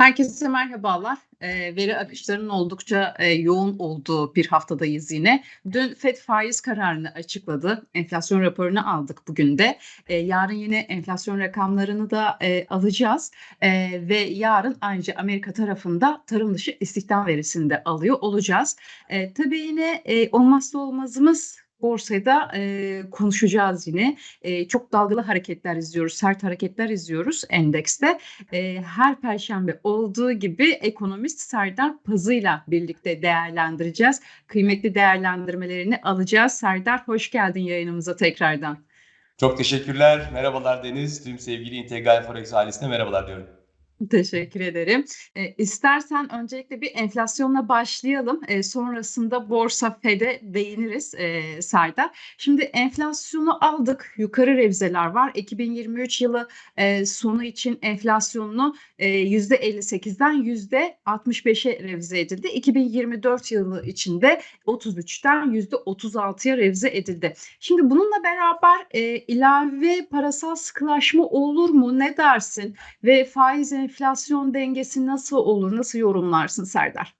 Herkese merhabalar. Eee, veri akışlarının oldukça, eee, yoğun olduğu bir haftadayız yine. Dün FED faiz kararını açıkladı. Enflasyon raporunu aldık bugün de. Eee, yarın yine enflasyon rakamlarını da, eee, alacağız, eee, ve yarın ayrıca Amerika tarafında tarım dışı istihdam verisini de alıyor olacağız. Eee, tabii yine, eee, olmazsa olmazımız Borsayı da, eee, konuşacağız yine. Eee, çok dalgalı hareketler izliyoruz, sert hareketler izliyoruz endekste. Eee, her perşembe olduğu gibi ekonomist Serdar Pazı'yla birlikte değerlendireceğiz. Kıymetli değerlendirmelerini alacağız. Serdar hoş geldin yayınımıza tekrardan. Çok teşekkürler. Merhabalar Deniz. Tüm sevgili Integral Forex ailesine merhabalar diyorum. Teşekkür ederim. Eee, istersen öncelikle bir enflasyonla başlayalım. Eee, sonrasında borsa, FED'e değiniriz, eee, Serdar. Şimdi enflasyonu aldık, yukarı revizeler var. 2023 yılı, eee, sonu için enflasyonunu, eee, %58'den %65'e revize edildi. 2024 yılı için de 33'ten %36'ya revize edildi. Şimdi bununla beraber, eee, ilave parasal sıkılaşma olur mu? Ne dersin? Ve faiz enflasyon dengesi nasıl olur? Nasıl yorumlarsın Serdar?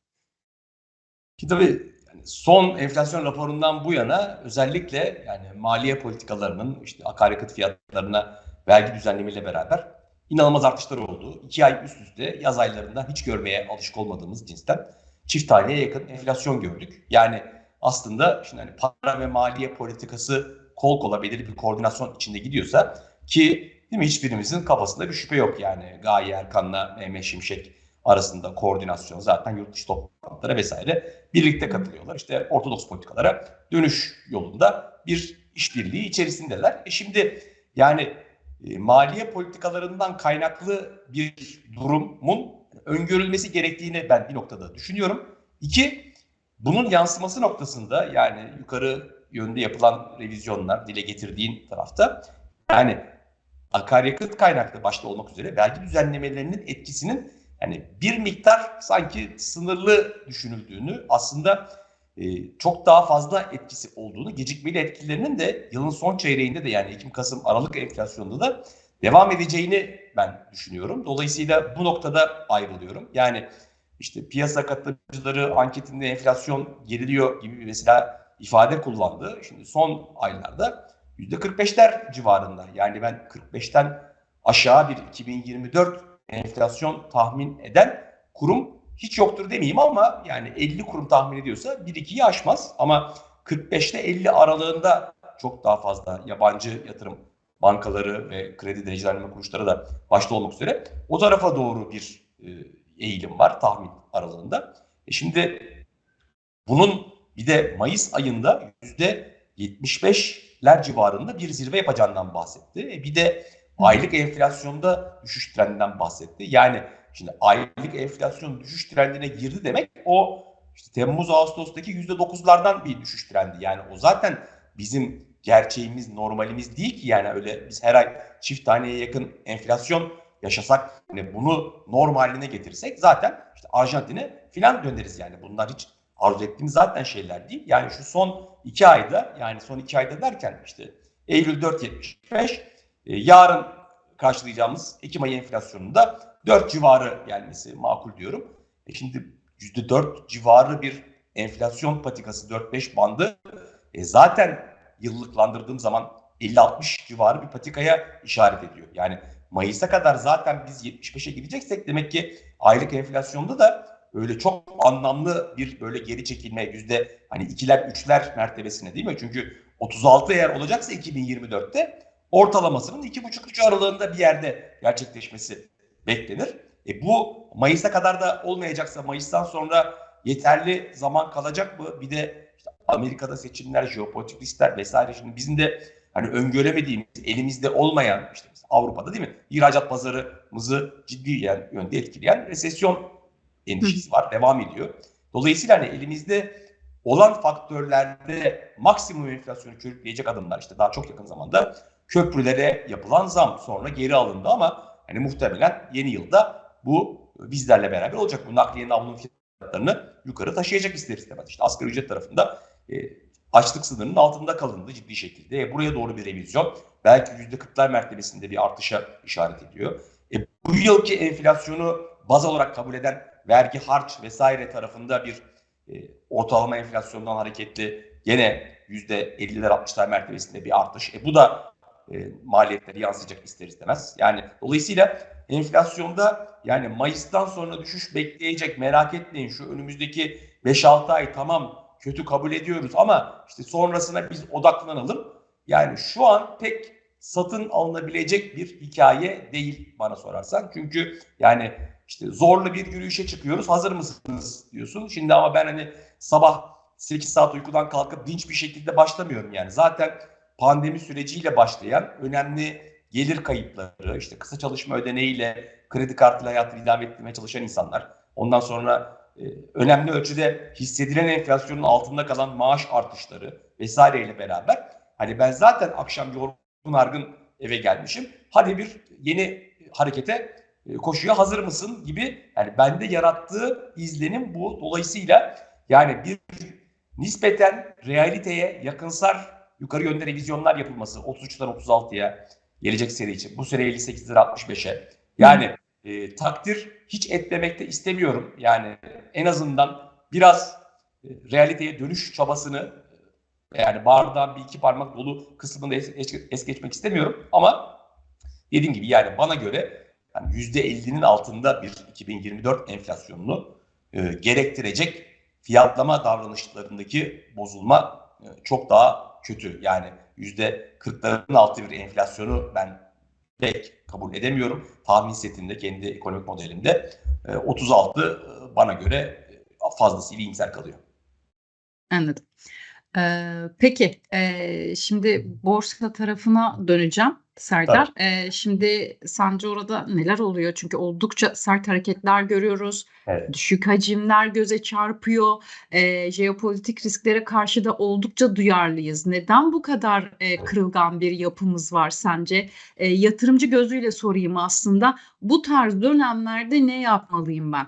Ki tabii son enflasyon raporundan bu yana özellikle yani maliye politikalarının işte akaryakıt fiyatlarına vergi düzenlemeyle beraber inanılmaz artışlar oldu. İki ay üst üste yaz aylarında hiç görmeye alışık olmadığımız cinsten çift taneye yakın enflasyon gördük. Yani aslında şimdi hani para ve maliye politikası kol kola belirli bir koordinasyon içinde gidiyorsa ki değil mi hiçbirimizin kafasında bir şüphe yok yani Gaye Erkan'la Mehmet Şimşek arasında koordinasyon zaten yurt dışı toplantılara vesaire birlikte katılıyorlar. İşte ortodoks politikalara dönüş yolunda bir işbirliği içerisindeler. E şimdi yani e, maliye politikalarından kaynaklı bir durumun öngörülmesi gerektiğini ben bir noktada düşünüyorum. İki, bunun yansıması noktasında yani yukarı yönde yapılan revizyonlar dile getirdiğin tarafta yani akaryakıt kaynaklı başta olmak üzere vergi düzenlemelerinin etkisinin yani bir miktar sanki sınırlı düşünüldüğünü aslında e, çok daha fazla etkisi olduğunu gecikmeli etkilerinin de yılın son çeyreğinde de yani Ekim, Kasım, Aralık enflasyonunda da devam edeceğini ben düşünüyorum. Dolayısıyla bu noktada ayrılıyorum. Yani işte piyasa katılımcıları anketinde enflasyon geriliyor gibi mesela ifade kullandı. Şimdi son aylarda %45'ler civarında. Yani ben 45'ten aşağı bir 2024 enflasyon tahmin eden kurum hiç yoktur demeyeyim ama yani 50 kurum tahmin ediyorsa 1-2'yi aşmaz. Ama 45 ile 50 aralığında çok daha fazla yabancı yatırım bankaları ve kredi derecelendirme kuruluşları da başta olmak üzere o tarafa doğru bir e, eğilim var tahmin aralığında. E şimdi bunun bir de Mayıs ayında %75'ler civarında bir zirve yapacağından bahsetti. E bir de aylık enflasyonda düşüş trendinden bahsetti. Yani şimdi aylık enflasyon düşüş trendine girdi demek o işte Temmuz Ağustos'taki %9'lardan bir düşüş trendi. Yani o zaten bizim gerçeğimiz, normalimiz değil ki yani öyle biz her ay çift taneye yakın enflasyon yaşasak yani bunu normaline getirsek zaten işte Arjantin'e filan döneriz yani. Bunlar hiç arzu ettiğimiz zaten şeyler değil. Yani şu son iki ayda yani son iki ayda derken işte Eylül 4.75 e, yarın karşılayacağımız Ekim ayı enflasyonunda 4 civarı gelmesi makul diyorum. E şimdi %4 civarı bir enflasyon patikası 4-5 bandı e zaten yıllıklandırdığım zaman 50-60 civarı bir patikaya işaret ediyor. Yani Mayıs'a kadar zaten biz 75'e gideceksek demek ki aylık enflasyonda da öyle çok anlamlı bir böyle geri çekilme yüzde hani ikiler üçler mertebesine değil mi? Çünkü 36 eğer olacaksa 2024'te ortalamasının iki buçuk üç aralığında bir yerde gerçekleşmesi beklenir. E bu Mayıs'a kadar da olmayacaksa Mayıs'tan sonra yeterli zaman kalacak mı? Bir de işte Amerika'da seçimler, jeopolitik riskler vesaire şimdi bizim de hani öngöremediğimiz, elimizde olmayan işte Avrupa'da değil mi? İhracat pazarımızı ciddi yani yönde etkileyen resesyon endişesi var. Devam ediyor. Dolayısıyla hani elimizde olan faktörlerde maksimum enflasyonu körükleyecek adımlar işte daha çok yakın zamanda köprülere yapılan zam sonra geri alındı ama hani muhtemelen yeni yılda bu bizlerle beraber olacak. Bu nakliyenin avlunun fiyatlarını yukarı taşıyacak ister istemez. İşte asgari ücret tarafında e, açlık sınırının altında kalındı ciddi şekilde. E, buraya doğru bir revizyon belki %40'lar mertebesinde bir artışa işaret ediyor. E, bu yılki enflasyonu baz olarak kabul eden vergi, harç vesaire tarafında bir e, ortalama enflasyondan hareketli gene %50'ler 60'lar mertebesinde bir artış. E, bu da e, maliyetleri yansıyacak ister istemez. Yani dolayısıyla enflasyonda yani Mayıs'tan sonra düşüş bekleyecek merak etmeyin şu önümüzdeki 5-6 ay tamam kötü kabul ediyoruz ama işte sonrasına biz odaklanalım. Yani şu an pek satın alınabilecek bir hikaye değil bana sorarsan. Çünkü yani işte zorlu bir yürüyüşe çıkıyoruz. Hazır mısınız diyorsun. Şimdi ama ben hani sabah 8 saat uykudan kalkıp dinç bir şekilde başlamıyorum yani. Zaten pandemi süreciyle başlayan önemli gelir kayıpları, işte kısa çalışma ödeneğiyle kredi kartıyla hayatını idame ettirmeye çalışan insanlar. Ondan sonra e, önemli ölçüde hissedilen enflasyonun altında kalan maaş artışları vesaireyle beraber hani ben zaten akşam yorgun argın eve gelmişim. Hadi bir yeni harekete koşuya hazır mısın gibi yani bende yarattığı izlenim bu. Dolayısıyla yani bir nispeten realiteye yakınsar yukarı yönde revizyonlar yapılması 33'ten 36'ya gelecek seri için. Bu sene 58'den 65'e. Yani e, takdir hiç etmemekte istemiyorum. Yani en azından biraz e, realiteye dönüş çabasını e, yani bardağın bir iki parmak dolu kısmını es, es, es geçmek istemiyorum. Ama dediğim gibi yani bana göre yani %50'nin altında bir 2024 enflasyonunu e, gerektirecek fiyatlama davranışlarındaki bozulma e, çok daha kötü. Yani %40'ların altı bir enflasyonu ben pek kabul edemiyorum. Tahmin setinde, kendi ekonomik modelimde 36 e, bana göre fazlasıyla iyimser kalıyor. Anladım. Ee, peki, e, şimdi borsa tarafına döneceğim Serdar. E, şimdi sence orada neler oluyor? Çünkü oldukça sert hareketler görüyoruz. Evet. Düşük hacimler göze çarpıyor. E, jeopolitik risklere karşı da oldukça duyarlıyız. Neden bu kadar e, kırılgan bir yapımız var sence? E, yatırımcı gözüyle sorayım aslında. Bu tarz dönemlerde ne yapmalıyım ben?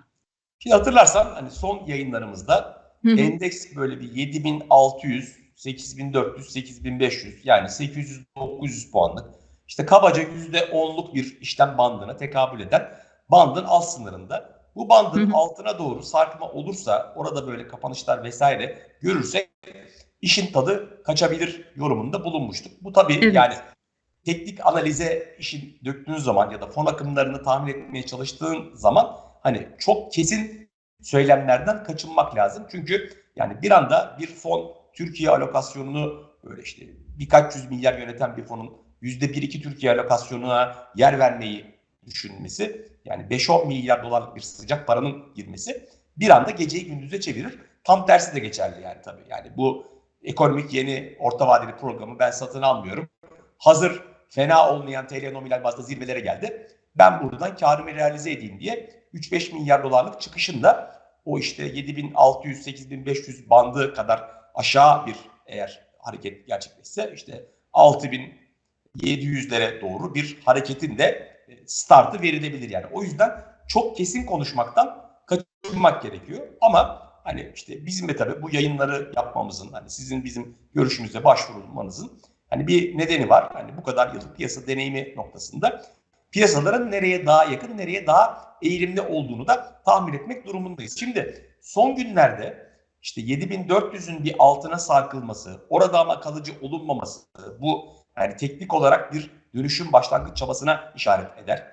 Şimdi hatırlarsan hani son yayınlarımızda Hı hı. endeks böyle bir 7600, 8400, 8500 yani 800-900 puanlık işte kabaca %10'luk bir işlem bandına tekabül eden bandın alt sınırında. Bu bandın Hı hı. altına doğru sarkma olursa orada böyle kapanışlar vesaire görürsek işin tadı kaçabilir yorumunda bulunmuştuk. Bu tabii Evet. yani teknik analize işin döktüğün zaman ya da fon akımlarını tahmin etmeye çalıştığın zaman hani çok kesin söylemlerden kaçınmak lazım. Çünkü yani bir anda bir fon Türkiye alokasyonunu böyle işte birkaç yüz milyar yöneten bir fonun yüzde bir iki Türkiye alokasyonuna yer vermeyi düşünmesi yani 5-10 milyar dolarlık bir sıcak paranın girmesi bir anda geceyi gündüze çevirir. Tam tersi de geçerli yani tabii. Yani bu ekonomik yeni orta vadeli programı ben satın almıyorum. Hazır fena olmayan TL nominal bazda zirvelere geldi. Ben buradan karımı realize edeyim diye 3-5 milyar dolarlık çıkışında o işte 7600-8500 bandı kadar aşağı bir eğer hareket gerçekleşse işte 6700'lere doğru bir hareketin de e, startı verilebilir yani. O yüzden çok kesin konuşmaktan kaçınmak gerekiyor. Ama hani işte bizim de tabii bu yayınları yapmamızın hani sizin bizim görüşümüze başvurulmanızın hani bir nedeni var. Hani bu kadar yıllık piyasa deneyimi noktasında piyasaların nereye daha yakın, nereye daha eğilimli olduğunu da tahmin etmek durumundayız. Şimdi son günlerde işte 7400'ün bir altına sarkılması, orada ama kalıcı olunmaması bu yani teknik olarak bir dönüşüm başlangıç çabasına işaret eder.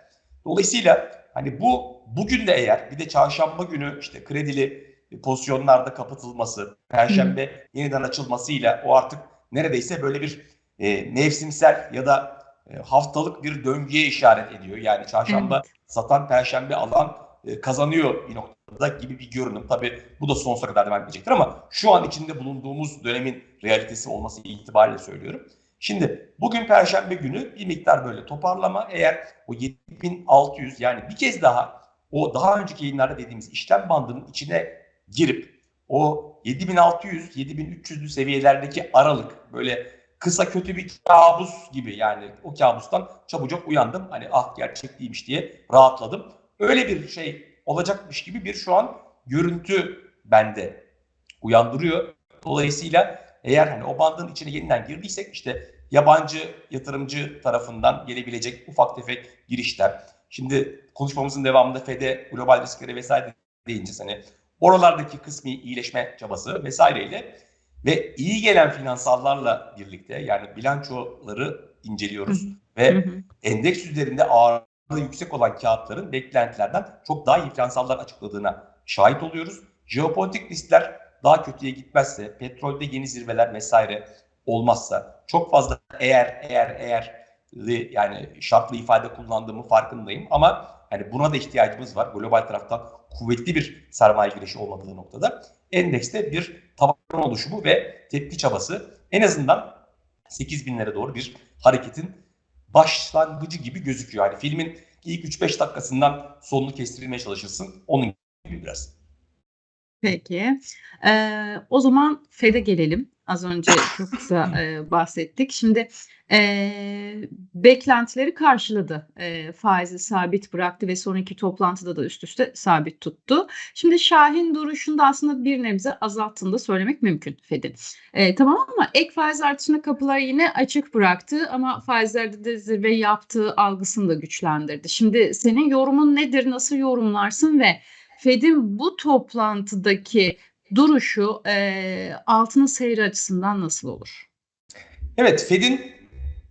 Dolayısıyla hani bu bugün de eğer bir de çarşamba günü işte kredili pozisyonlarda kapatılması, perşembe yeniden açılmasıyla o artık neredeyse böyle bir e, mevsimsel ya da haftalık bir döngüye işaret ediyor. Yani çarşamba Evet. satan, perşembe alan e, kazanıyor bir noktada gibi bir görünüm. Tabii bu da sonsuza kadar devam edecektir ama şu an içinde bulunduğumuz dönemin realitesi olması itibariyle söylüyorum. Şimdi bugün perşembe günü bir miktar böyle toparlama eğer o 7600 yani bir kez daha o daha önceki yayınlarda dediğimiz işlem bandının içine girip o 7600-7300'lü seviyelerdeki aralık böyle kısa kötü bir kabus gibi yani o kabustan çabucak uyandım. Hani ah gerçek değilmiş diye rahatladım. Öyle bir şey olacakmış gibi bir şu an görüntü bende uyandırıyor. Dolayısıyla eğer hani o bandın içine yeniden girdiysek işte yabancı yatırımcı tarafından gelebilecek ufak tefek girişler Şimdi konuşmamızın devamında FED'e global risklere vesaire deyince hani oralardaki kısmi iyileşme çabası vesaireyle ve iyi gelen finansallarla birlikte yani bilançoları inceliyoruz ve Hı hı. endeks üzerinde ağırlığı yüksek olan kağıtların beklentilerden çok daha iyi finansallar açıkladığına şahit oluyoruz. Jeopolitik riskler daha kötüye gitmezse, petrolde yeni zirveler vesaire olmazsa, çok fazla eğer eğer eğer yani şartlı ifade kullandığımı farkındayım ama yani buna da ihtiyacımız var. Global taraftan kuvvetli bir sermaye girişi olmadığı noktada endekste bir taban oluşumu ve tepki çabası en azından 8 binlere doğru bir hareketin başlangıcı gibi gözüküyor. Yani filmin ilk 3-5 dakikasından sonunu kestirmeye çalışırsın. Onun gibi biraz. Peki. Eee, o zaman FED'e gelelim. Az önce çok kısa eee, bahsettik. Şimdi eee, beklentileri karşıladı. Eee, faizi sabit bıraktı ve sonraki toplantıda da üst üste sabit tuttu. Şimdi Şahin duruşunu da aslında bir nebze azalttığını da söylemek mümkün FED'in. Eee, tamam ama ek faiz artışına kapıları yine açık bıraktı ama faizlerde de zirve yaptığı algısını da güçlendirdi. Şimdi senin yorumun nedir? Nasıl yorumlarsın ve Fed'in bu toplantıdaki duruşu eee altının seyri açısından nasıl olur? Evet, Fed'in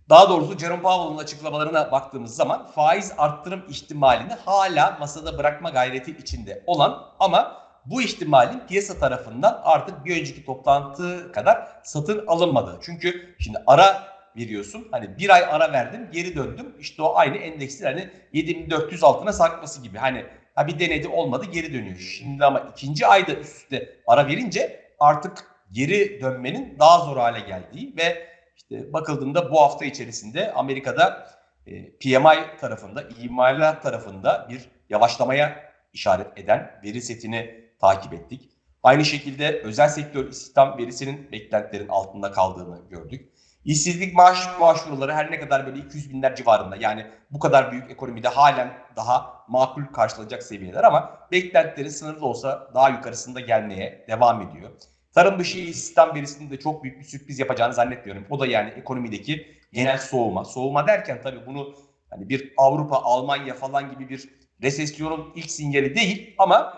daha doğrusu Jerome Powell'ın açıklamalarına baktığımız zaman faiz arttırım ihtimalini hala masada bırakma gayreti içinde olan ama bu ihtimalin piyasa tarafından artık bir önceki toplantı kadar satın alınmadı. Çünkü şimdi ara veriyorsun. Hani bir ay ara verdim, geri döndüm. İşte o aynı endeksli hani 7400 altına sarkması gibi. Hani ha bir denedi olmadı, geri dönüyor. Şimdi ama ikinci ayda üst üste ara verince artık geri dönmenin daha zor hale geldiği ve işte bakıldığında bu hafta içerisinde Amerika'da e, PMI tarafında, imalat tarafında bir yavaşlamaya işaret eden veri setini takip ettik. Aynı şekilde özel sektör istihdam verisinin beklentilerin altında kaldığını gördük. İşsizlik maaş başvuruları her ne kadar böyle 200 binler civarında yani bu kadar büyük ekonomide halen daha makul karşılanacak seviyeler ama beklentilerin sınırlı olsa daha yukarısında gelmeye devam ediyor. Tarım dışı istihdam verisinin de çok büyük bir sürpriz yapacağını zannetmiyorum. O da yani ekonomideki genel soğuma. Soğuma derken tabii bunu hani bir Avrupa, Almanya falan gibi bir resesyonun ilk sinyali değil ama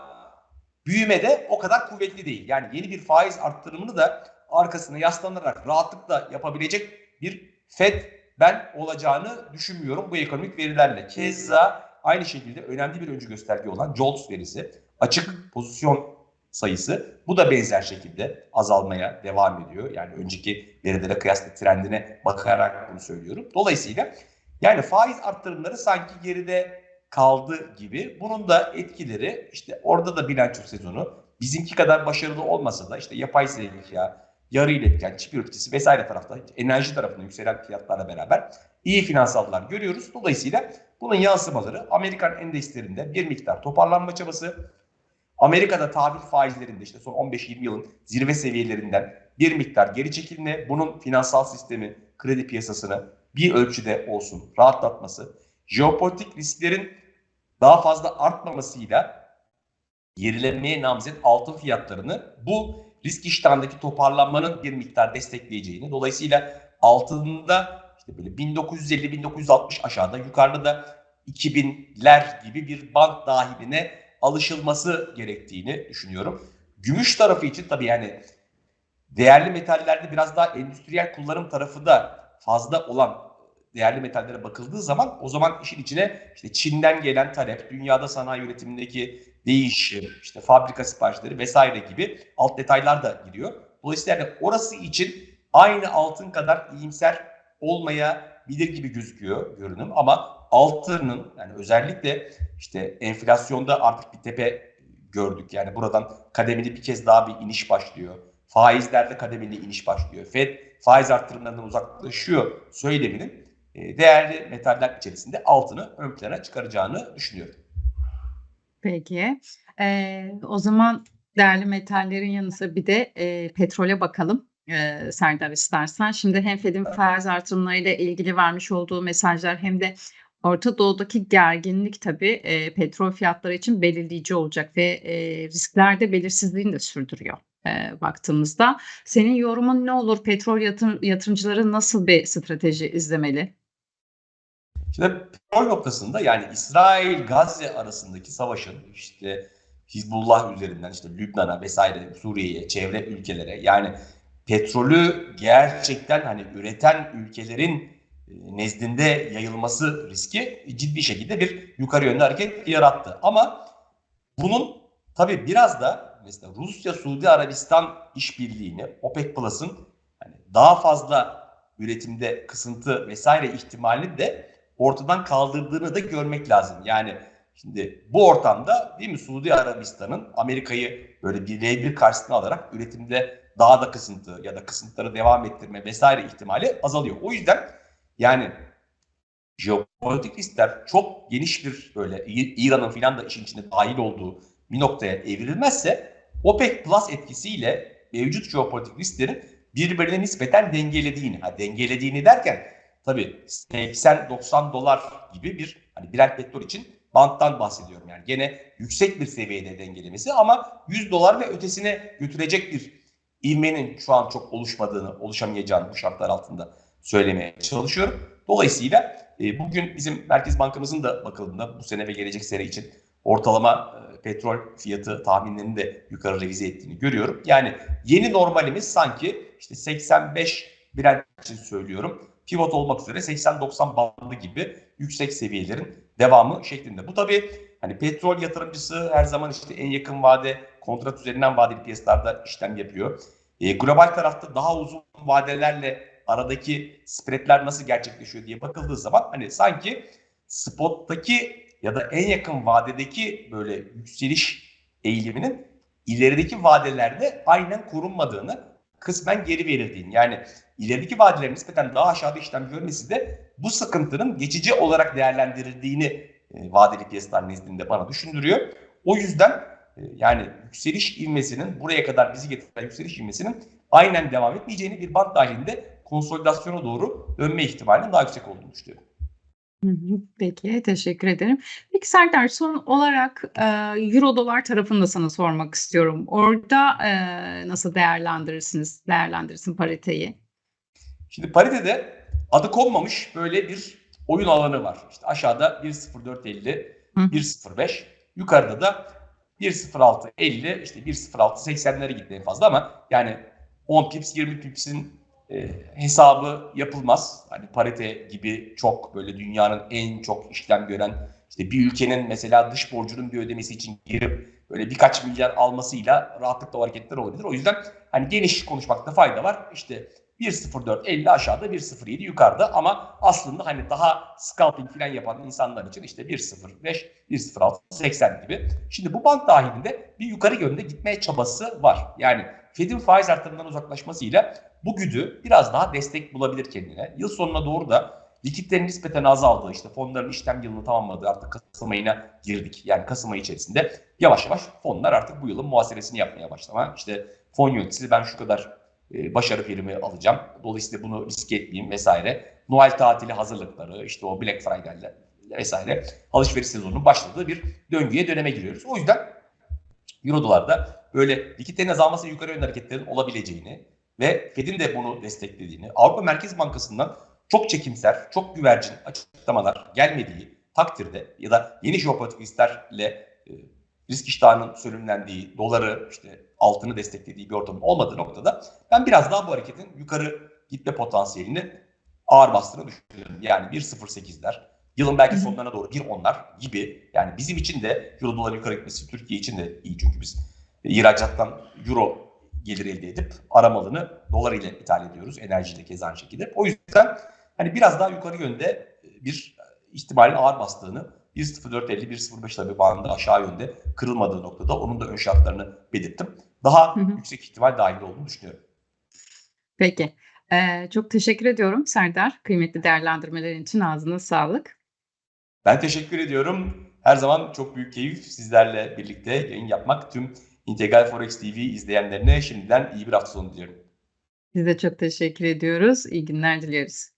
büyüme de o kadar kuvvetli değil. Yani yeni bir faiz arttırımını da arkasına yaslanarak rahatlıkla yapabilecek bir FED ben olacağını düşünmüyorum bu ekonomik verilerle. Keza aynı şekilde önemli bir öncü gösterge olan JOLTS verisi açık pozisyon sayısı bu da benzer şekilde azalmaya devam ediyor. Yani önceki verilere kıyasla trendine bakarak bunu söylüyorum. Dolayısıyla yani faiz arttırımları sanki geride kaldı gibi. Bunun da etkileri işte orada da bilanço sezonu bizimki kadar başarılı olmasa da işte yapay zeka, yarı iletken, çip üreticisi vesaire tarafta enerji tarafında yükselen fiyatlarla beraber iyi finansallar görüyoruz. Dolayısıyla bunun yansımaları Amerikan endekslerinde bir miktar toparlanma çabası, Amerika'da tahvil faizlerinde işte son 15-20 yılın zirve seviyelerinden bir miktar geri çekilme, bunun finansal sistemi, kredi piyasasını bir ölçüde olsun rahatlatması, jeopolitik risklerin daha fazla artmamasıyla gerilemeye namzet altın fiyatlarını bu risk iştahındaki toparlanmanın bir miktar destekleyeceğini, dolayısıyla altında işte böyle 1950-1960 aşağıda, yukarıda da 2000'ler gibi bir band dahiline alışılması gerektiğini düşünüyorum. Gümüş tarafı için tabii yani değerli metallerde biraz daha endüstriyel kullanım tarafı da fazla olan değerli metallere bakıldığı zaman o zaman işin içine işte Çin'den gelen talep, dünyada sanayi üretimindeki değişim, işte fabrika siparişleri vesaire gibi alt detaylar da giriyor. Dolayısıyla orası için aynı altın kadar iyimser olmayabilir gibi gözüküyor görünüm ama altının yani özellikle işte enflasyonda artık bir tepe gördük. Yani buradan kademeli bir kez daha bir iniş başlıyor. Faizlerde kademeli iniş başlıyor. Fed faiz arttırımlarından uzaklaşıyor söyleminin değerli metaller içerisinde altını ön plana çıkaracağını düşünüyorum. Peki. Eee, o zaman değerli metallerin yanı sıra bir de eee, petrole bakalım eee, Serdar istersen. Şimdi hem Fed'in faiz artırımlarıyla ilgili vermiş olduğu mesajlar hem de Orta Doğu'daki gerginlik tabii eee, petrol fiyatları için belirleyici olacak ve eee, risklerde belirsizliğini de sürdürüyor eee, baktığımızda. Senin yorumun ne olur? Petrol yatır, yatırımcıları nasıl bir strateji izlemeli? Şimdi petrol noktasında yani İsrail-Gazze arasındaki savaşın işte Hizbullah üzerinden işte Lübnan'a vesaire Suriye'ye, çevre ülkelere yani petrolü gerçekten hani üreten ülkelerin e, nezdinde yayılması riski ciddi şekilde bir yukarı yönlü hareket yarattı. Ama bunun tabii biraz da mesela Rusya-Suudi Arabistan işbirliğini OPEC Plus'ın hani daha fazla üretimde kısıntı vesaire ihtimalini de ortadan kaldırdığını da görmek lazım. Yani şimdi bu ortamda değil mi Suudi Arabistan'ın Amerika'yı böyle bir bir karşısına alarak üretimde daha da kısıntı ya da kısıntıları devam ettirme vesaire ihtimali azalıyor. O yüzden yani jeopolitik riskler çok geniş bir böyle İran'ın filan da işin içine dahil olduğu bir noktaya evrilmezse OPEC Plus etkisiyle mevcut jeopolitik risklerin birbirine nispeten dengelediğini, ha dengelediğini derken tabii 80-90 dolar gibi bir hani Brent petrol için banttan bahsediyorum. Yani gene yüksek bir seviyede dengelemesi ama 100 dolar ve ötesine götürecek bir ivmenin şu an çok oluşmadığını, oluşamayacağını bu şartlar altında söylemeye çalışıyorum. Dolayısıyla e, bugün bizim Merkez Bankamızın da bakıldığında bu sene ve gelecek sene için ortalama e, petrol fiyatı tahminlerini de yukarı revize ettiğini görüyorum. Yani yeni normalimiz sanki işte 85 Brent için söylüyorum. Pivot olmak üzere 80-90 bandı gibi yüksek seviyelerin devamı şeklinde. Bu tabii hani petrol yatırımcısı her zaman işte en yakın vade kontrat üzerinden vadeli piyasalarda işlem yapıyor. E, global tarafta daha uzun vadelerle aradaki spreadler nasıl gerçekleşiyor diye bakıldığı zaman hani sanki spottaki ya da en yakın vadedeki böyle yükseliş eğiliminin ilerideki vadelerde aynen korunmadığını kısmen geri verildiğini yani ilerideki vadelerin nispeten daha aşağıda işlem görmesi de bu sıkıntının geçici olarak değerlendirildiğini e, vadeli piyasalar nezdinde bana düşündürüyor. O yüzden e, yani yükseliş ivmesinin buraya kadar bizi getiren yükseliş ivmesinin aynen devam etmeyeceğini bir band dahilinde konsolidasyona doğru dönme ihtimalinin daha yüksek olduğunu düşünüyorum. Peki, teşekkür ederim. Peki Serdar, son olarak e, euro dolar tarafını da sana sormak istiyorum. Orada e, nasıl değerlendirirsiniz, değerlendirirsin pariteyi? Şimdi paritede adı konmamış böyle bir oyun alanı var. İşte aşağıda 1.0450, 1.05, yukarıda da 1.0650, işte 1.0680'lere gitti en fazla ama yani 10 pips 20 pipsin e, hesabı yapılmaz. Hani parite gibi çok böyle dünyanın en çok işlem gören işte bir ülkenin mesela dış borcunun bir ödemesi için girip böyle birkaç milyar almasıyla rahatlıkla hareketler olabilir. O yüzden hani geniş konuşmakta fayda var. İşte 1.04.50 aşağıda 1.07 yukarıda ama aslında hani daha scalping falan yapan insanlar için işte 1.05, 1.06, 80 gibi. Şimdi bu band dahilinde bir yukarı yönde gitmeye çabası var. Yani Fed'in faiz artırımından uzaklaşmasıyla bu güdü biraz daha destek bulabilir kendine. Yıl sonuna doğru da likitlerin nispeten azaldığı, işte fonların işlem yılını tamamladığı artık Kasım ayına girdik. Yani Kasım ayı içerisinde yavaş yavaş fonlar artık bu yılın muhasebesini yapmaya başlama. İşte fon yöneticisi ben şu kadar e, başarı primi alacağım. Dolayısıyla bunu riske etmeyeyim vesaire. Noel tatili hazırlıkları, işte o Black Friday'ler vesaire alışveriş sezonunun başladığı bir döngüye döneme giriyoruz. O yüzden Euro dolarda böyle likitlerin azalması yukarı yönlü hareketlerin olabileceğini ve Fed'in de bunu desteklediğini, Avrupa Merkez Bankası'ndan çok çekimser, çok güvercin açıklamalar gelmediği takdirde ya da yeni jeopolitik risklerle e, risk iştahının sönümlendiği, doları işte altını desteklediği bir ortamın olmadığı noktada ben biraz daha bu hareketin yukarı gitme potansiyelini ağır bastığını düşünüyorum. Yani 1.08'ler, yılın belki sonlarına doğru 1.10'lar gibi yani bizim için de euro dolar yukarı gitmesi Türkiye için de iyi çünkü biz ihracattan euro gelir elde edip aramalını dolar ile ithal ediyoruz. Enerjiyle keza aynı şekilde. O yüzden hani biraz daha yukarı yönde bir ihtimalin ağır bastığını 1.0450 1.05 tabi bandında aşağı yönde kırılmadığı noktada onun da ön şartlarını belirttim. Daha hı hı. yüksek ihtimal dahil olduğunu düşünüyorum. Peki. Ee, çok teşekkür ediyorum Serdar. Kıymetli değerlendirmelerin için ağzına sağlık. Ben teşekkür ediyorum. Her zaman çok büyük keyif sizlerle birlikte yayın yapmak. Tüm İntegral Forex TV izleyenlerine şimdiden iyi bir hafta sonu diliyorum. Biz de çok teşekkür ediyoruz. İyi günler diliyoruz.